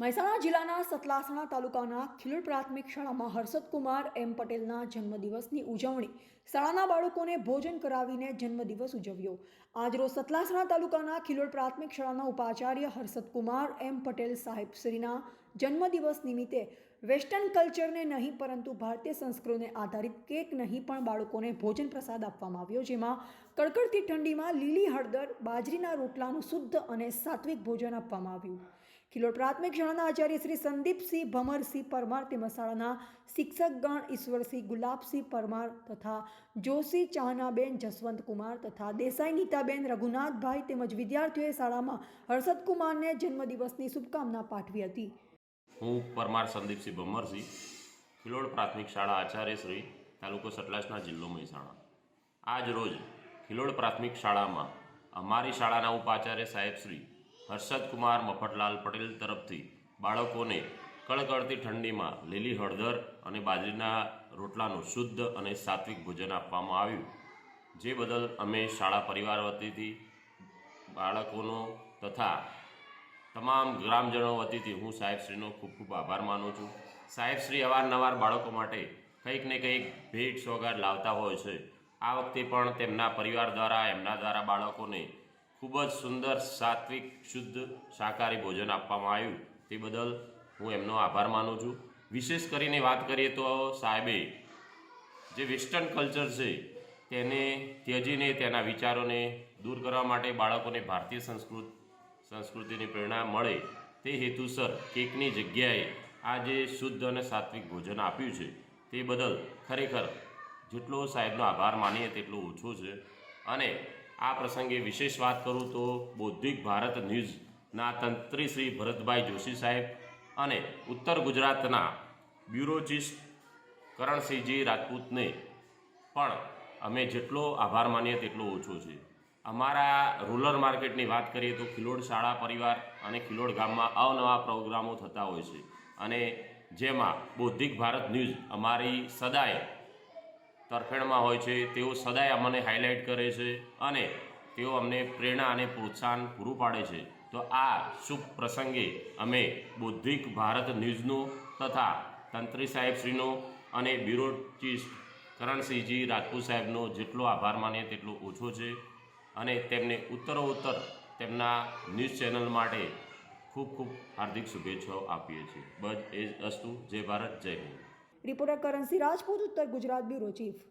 મહેસાણા જિલ્લાના સતલાસણા તાલુકાના ખિલોડ પ્રાથમિક શાળામાં હર્ષદકુમાર એમ પટેલના જન્મદિવસની ઉજવણી. શાળાના બાળકોને ભોજન કરાવીને જન્મદિવસ ઉજવ્યો. આજરોજ સતલાસણા તાલુકાના ખિલોડ પ્રાથમિક શાળાના ઉપાચાર્ય હર્ષદકુમાર એમ પટેલ સાહેબશ્રીના જન્મદિવસ નિમિત્તે વેસ્ટર્ન કલ્ચરને નહીં પરંતુ ભારતીય સંસ્કૃતિને આધારિત કેક નહીં પણ બાળકોને ભોજન પ્રસાદ આપવામાં આવ્યો, જેમાં કડકડતી ઠંડીમાં લીલી હળદર, બાજરીના રોટલાનું શુદ્ધ અને સાત્વિક ભોજન આપવામાં આવ્યું. ખિલોડ પ્રાથમિક શાળાના આચાર્ય શ્રી સંદીપસિંહ ભમરસિંહ પરમાર તેમજ શાળાના શિક્ષકગણ ઈશ્વરસિંહ ગુલાબસિંહ પરમાર તથા જોશી ચાહનાબેન જસવંતકુમાર તથા દેસાઈ નીતાબેન રઘુનાથભાઈ તેમજ વિદ્યાર્થીઓએ શાળામાં હર્ષદ કુમારને જન્મદિવસની શુભકામના પાઠવી હતી. હું પરમાર સંદીપસિંહ ભમરસિંહ ખિલોડ પ્રાથમિક શાળા આચાર્ય શ્રી, તાલુકો સટલાસના જિલ્લો મહેસાણા. આજ રોજ ખિલોડ પ્રાથમિક શાળામાં અમારી શાળાના ઉપાચાર્ય સાહેબ શ્રી હર્ષદ કુમાર મફતલાલ પટેલ તરફથી બાળકોને કળકળતી ઠંડીમાં લીલી હળદર અને બાજરીના રોટલાનું શુદ્ધ અને સાત્વિક ભોજન આપવામાં આવ્યું. જે બદલ અમે શાળા પરિવાર વતીથી, બાળકોનો તથા તમામ ગ્રામજનો વતીથી હું સાહેબશ્રીનો ખૂબ ખૂબ આભાર માનું છું. સાહેબશ્રી અવારનવાર બાળકો માટે કંઈક ને કંઈક ભેટ સોગાદ લાવતા હોય છે. આ વખતે પણ તેમના પરિવાર દ્વારા, એમના દ્વારા બાળકોને ખૂબ જ સુંદર સાત્વિક, શુદ્ધ, શાકાહારી ભોજન આપવામાં આવ્યું. તે બદલ હું એમનો આભાર માનું છું. વિશેષ કરીને વાત કરીએ તો સાહેબે જે વેસ્ટર્ન કલ્ચર છે, તેને ત્યજીને, તેના વિચારોને દૂર કરવા માટે બાળકોને ભારતીય સંસ્કૃત, સંસ્કૃતિની પ્રેરણા મળે તે હેતુસર કેકની જગ્યાએ આ જે શુદ્ધ અને સાત્વિક ભોજન આપ્યું છે, તે બદલ ખરેખર જેટલો સાહેબનો આભાર માનીએ તેટલો ઓછો છે. અને આ પ્રસંગે વિશેષ વાત કરું તો બૌદ્ધિક ભારત ન્યૂઝના તંત્રી શ્રી ભરતભાઈ જોશી સાહેબ અને ઉત્તર ગુજરાતના બ્યુરો કરણસિંહજી રાજપૂતને પણ અમે જેટલો આભાર માનીએ તેટલો ઓછો છે. અમારા રૂરલ માર્કેટની વાત કરીએ તો ખિલોડ શાળા પરિવાર અને ખિલોડ ગામમાં અવનવા પ્રોગ્રામો થતા હોય છે. અને જેમાં બૌદ્ધિક ભારત ન્યૂઝ અમારી સદાય તરફેણમાં હોય છે, તેઓ સદાય અમને હાઇલાઇટ કરે છે અને તેઓ અમને પ્રેરણા અને પ્રોત્સાહન પૂરું પાડે છે. તો આ શુભ પ્રસંગે અમે બૌદ્ધિક ભારત ન્યૂઝનો તથા તંત્રી સાહેબશ્રીનો અને બ્યુરો ચીફ કરણસિંહજી રાજપૂત સાહેબનો જેટલો આભાર માનીએ તેટલો ઓછો છે અને તેમને ઉત્તરોત્તર તેમના ન્યૂઝ ચેનલ માટે ખૂબ ખૂબ હાર્દિક શુભેચ્છાઓ આપીએ છીએ. બસ એ અસ્તુ. જય ભારત, જય હિન્દ. રિપોર્ટર કરણસિંહ રાજપૂત ઉત્તર ગુજરાત બ્યુરો ચીફ.